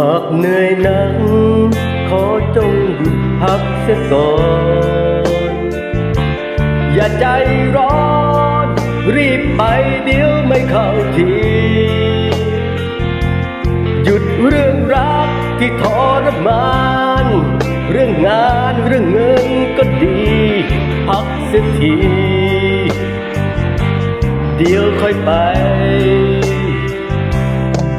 หากเหนื่อยนักขอจงหยุดพักเสียก่อน อย่าใจร้อน รีบไปเดี๋ยวไม่เข้าที หยุดเรื่องรักที่ทรมาน เรื่องงานเรื่องเงินก็ดี พักเสียที เดี๋ยวค่อยไป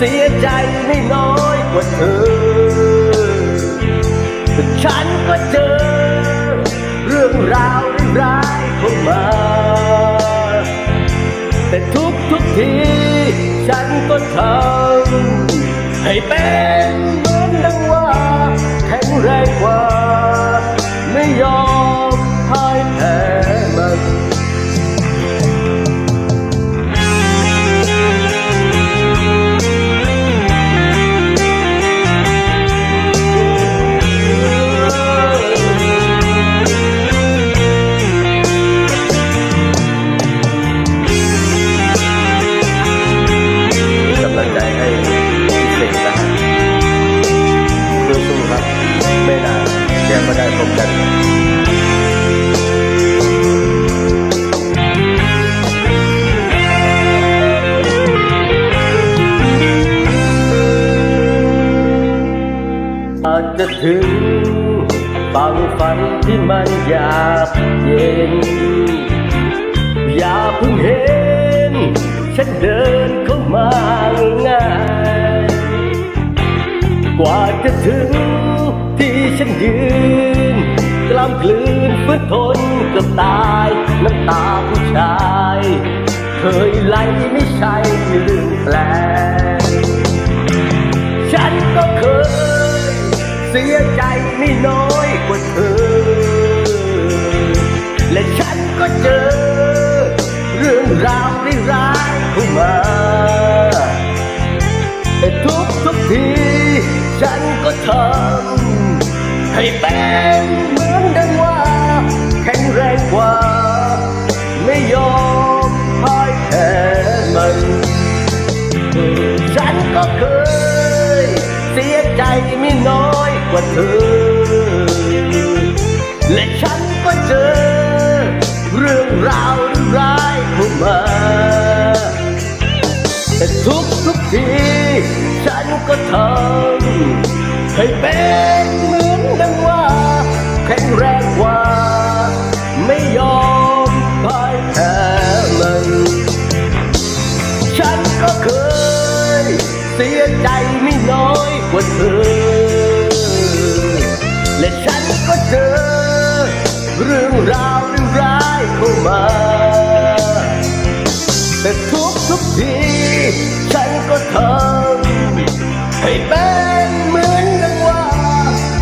เสียใจไม่น้อยกว่าเธอ แต่ฉันก็เจอ เรื่องราวร้ายเข้ามา แต่ทุกทุกที ฉันก็ทำให้เป็นเหมือนดังว่า แข็งแรงกว่า ไม่ยอมานเดี๋ยวก็ได้พบกันอาจจะถึงฝั่งฝันที่มันอยากเย็น อย่าเพิ่งเห็น ฉันเดินเข้ามาง่าย กว่าจะถึงามกลืนฝืนทนกับตายน้ำตาผู้ชาย เคยไหลไม่ใช่เรื่องแปลกฉันก็เคย เสียใจไม่น้อยกว่าเธอ และฉันก็เจอ เรื่องราวร้ายๆเข้ามาแต่ทุกทุกทีฉันก็ทำให้เป็น ก็เคย เสียใจไม่น้อยกว่าเธอ และฉันก็เจอ เรื่องราวร้ายเข้ามาแต่ทุกทุกที ฉันก็ทำให้เป็น เสียใจไม่น้อยกว่าเธอ และฉันก็เจอ เรื่องราวร้ายเข้ามา แต่ทุกทุกที ฉันก็ทำให้เป็นเหมือนดังว่า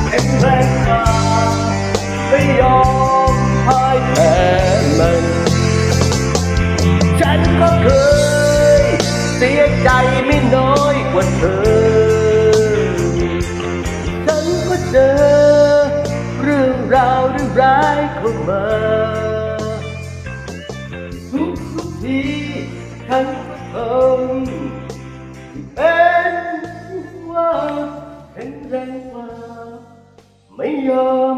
แข็งแรงกาไม่ยอมพ่ายแพ้มัน ฉันก็เคยเสียใจไม่น้อย ว่าเธอ ฉันก็เจอ เรื่องราวร้ายเข้ามาทุกทุกทีฉันก็ทำเป็นว่าแข็งแรงกว่าไม่ยอม